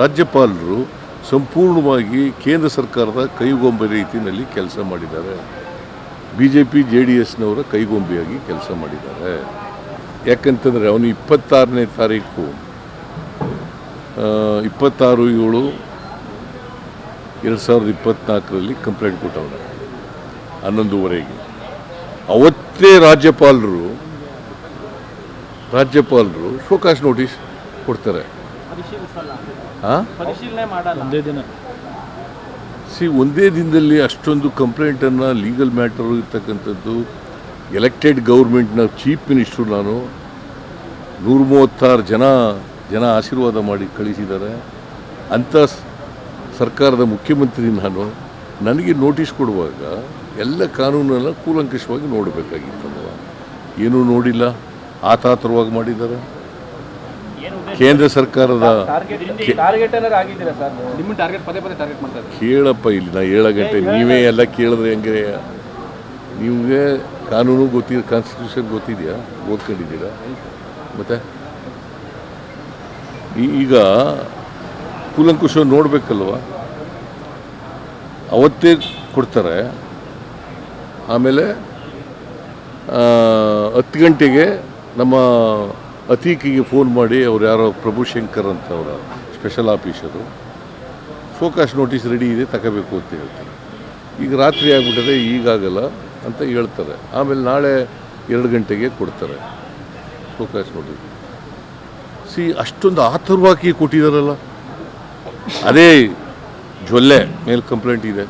ರಾಜ್ಯಪಾಲರು ಸಂಪೂರ್ಣವಾಗಿ ಕೇಂದ್ರ ಸರ್ಕಾರದ ಕೈಗೊಂಬೆ ರೀತಿಯಲ್ಲಿ ಕೆಲಸ ಮಾಡಿದ್ದಾರೆ. B J P J D ಎಸ್ನವರ ಕೈಗೊಂಬೆಯಾಗಿ ಕೆಲಸ ಮಾಡಿದ್ದಾರೆ. ಯಾಕಂತಂದರೆ ಅವನು ಇಪ್ಪತ್ತಾರನೇ ತಾರೀಕು ಇಪ್ಪತ್ತಾರು ಏಳು ಎರಡು ಸಾವಿರದ ಇಪ್ಪತ್ತ್ನಾಲ್ಕರಲ್ಲಿ ಕಂಪ್ಲೇಂಟ್ ಕೊಟ್ಟವನು. ಹನ್ನೊಂದುವರೆಗೆ. ಅವತ್ತೇ ರಾಜ್ಯಪಾಲರು ರಾಜ್ಯಪಾಲರು ಶೋಕಾಸ್ ನೋಟಿಸ್ ಕೊಡ್ತಾರೆ. ಪರಿಶೀಲಿಸಲ್ಲ ಹಾಂ ಪರಿಶೀಲನೆ ಮಾಡಲ್ಲ. ಒಂದೇ ದಿನ. ಸಿ ಒಂದೇ ದಿನದಲ್ಲಿ ಅಷ್ಟೊಂದು ಕಂಪ್ಲೇಂಟನ್ನು ಲೀಗಲ್ ಮ್ಯಾಟರ್ ಇರ್ತಕ್ಕಂಥದ್ದು ಎಲೆಕ್ಟೆಡ್ ಗೌರ್ಮೆಂಟ್ನ ಚೀಫ್ ಮಿನಿಸ್ಟ್ರು ನಾನು ನೂರ ಮೂವತ್ತಾರು ಜನ ಜನ ಆಶೀರ್ವಾದ ಮಾಡಿ ಕಳಿಸಿದ್ದಾರೆ. ಅಂಥ ಸ್- ಸರ್ಕಾರದ ಮುಖ್ಯಮಂತ್ರಿ ನಾನು ನನಗೆ ನೋಟಿಸ್ ಕೊಡುವಾಗ ಎಲ್ಲ ಕಾನೂನನ್ನು ಕೂಲಂಕಷವಾಗಿ ನೋಡಬೇಕಾಗಿತ್ತು ಏನೂ ನೋಡಿಲ್ಲ ಆತಾತರವಾಗಿ ಮಾಡಿದ್ದಾರೆ. ಮಾಡ್ತಾ ಸರ್ಕಾರದ ಕೇಳಪ್ಪ ಇಲ್ಲಿ ನಾ ಏಳು ಗಂಟೆ ನೀವೇ ಎಲ್ಲ ಕೇಳಿದ್ರೆ ಹೆಂಗೆ? ನಿಮಗೆ ಕಾನೂನು ಗೊತ್ತಿದೆ ಕಾನ್ಸ್ಟಿಟ್ಯೂಷನ್ ಗೊತ್ತಿದೆಯಾ? ಓದ್ಕೊಂಡಿದ್ದೀರಾ? ಮತ್ತೆ? ಈಗ ಕೂಲಂಕುಷ ನೋಡಬೇಕಲ್ವ? ಅವತ್ತೇ ಕೊಡ್ತಾರೆ. ಆಮೇಲೆ ಹತ್ತು ಗಂಟೆಗೆ ನಮ್ಮ ಅತೀಕಿಗೆ ಫೋನ್ ಮಾಡಿ ಅವ್ರು ಯಾರೋ ಪ್ರಭುಶಂಕರ್ ಅಂತ ಅವರ ಸ್ಪೆಷಲ್ ಆಫೀಸರು ಫೋಕಾಸ್ ನೋಟಿಸ್ ರೆಡಿ ಇದೆ, ತಗೋಬೇಕು ಅಂತ ಹೇಳ್ತಾರೆ. ಈಗ ರಾತ್ರಿ ಆಗಿಬಿಟ್ಟರೆ ಈಗಾಗಲ್ಲ ಅಂತ ಹೇಳ್ತಾರೆ. ಆಮೇಲೆ ನಾಳೆ ಎರಡು ಗಂಟೆಗೆ ಕೊಡ್ತಾರೆ. ಫೋಕಾಸ್ ನೋಟಿಸ್ ಸಿ, ಅಷ್ಟೊಂದು ಆತುರವಾಗಿ ಕೊಟ್ಟಿದ್ದಾರಲ್ಲ ಅದೇ ಜೊಲ್ಲೆ, ಮೇಲೆ ಕಂಪ್ಲೇಂಟ್ ಇದೆ.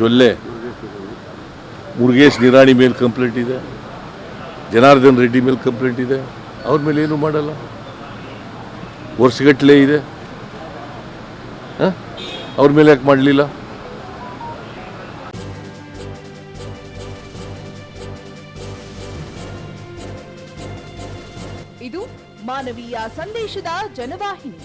ಜೊಲ್ಲೆ. ಮುರುಗೇಶ್ ನಿರಾಣಿ ಮೇಲೆ ಕಂಪ್ಲೇಂಟ್ ಇದೆ. ಜನಾರ್ದನ್ ರೆಡ್ಡಿ ಮೇಲೆ ಕಂಪ್ಲೇಂಟ್ ಇದೆ. ಅವ್ರ ಮೇಲೆ ಏನು ಮಾಡಲ್ಲ? ವರ್ಷಗಟ್ಟಲೆ ಇದೆ. ಆ ಅವ್ರ ಮೇಲೆ ಯಾಕೆ ಮಾಡಲಿಲ್ಲ? ಇದು ಮಾನವೀಯ ಸಂದೇಶದ ಜನವಾಹಿನಿ.